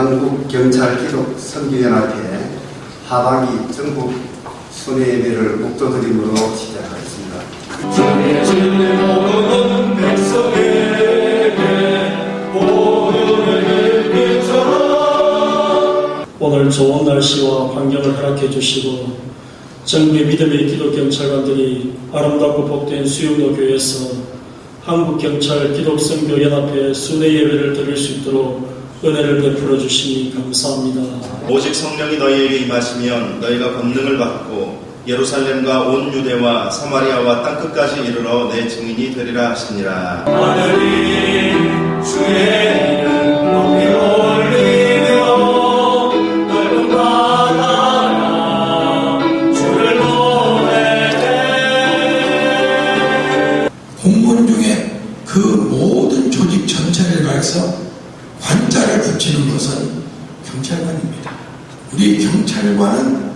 한국경찰기록 선교연합회 하반기 전국 순회 예배를 목조 드림으로 시작하겠습니다. 오늘 좋은 날씨와 환경을 허락해 주시고 전국의 믿음의 기독 경찰관들이 아름답고 복된 수용로 교회에서 한국 경찰 기독 선교 연합회 순회 예배를 드릴 수 있도록 은혜를 베풀어 주시니 감사합니다. 오직 성령이 너희에게 임하시면 너희가 권능을 받고 예루살렘과 온 유대와 사마리아와 땅 끝까지 이르러 내 증인이 되리라 하시니라. 하늘 가해서 관자를 붙이는 것은 경찰관입니다. 우리 경찰관은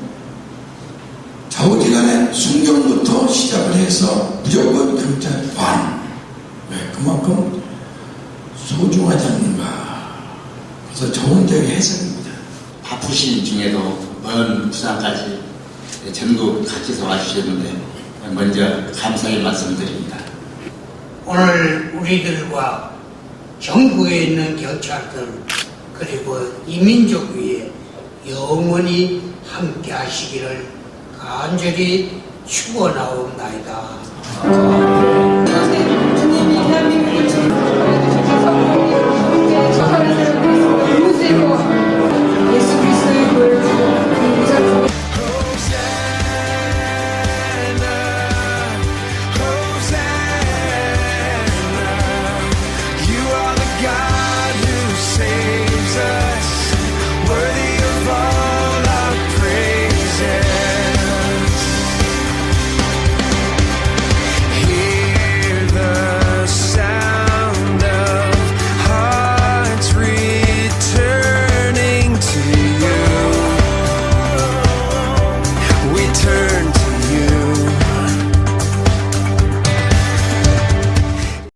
좌우지간에 순경부터 시작을 해서 무조건 경찰관. 왜? 그만큼 소중하지 않는가. 그래서 좋은적인 해석입니다. 바쁘신 중에도 먼 부산까지 전국 같이서 와주셨는데 먼저 감사의 말씀드립니다. 오늘 우리들과 전국에 있는 경찰들 그리고 이민족 위에 영원히 함께 하시기를 간절히 축원하옵나이다.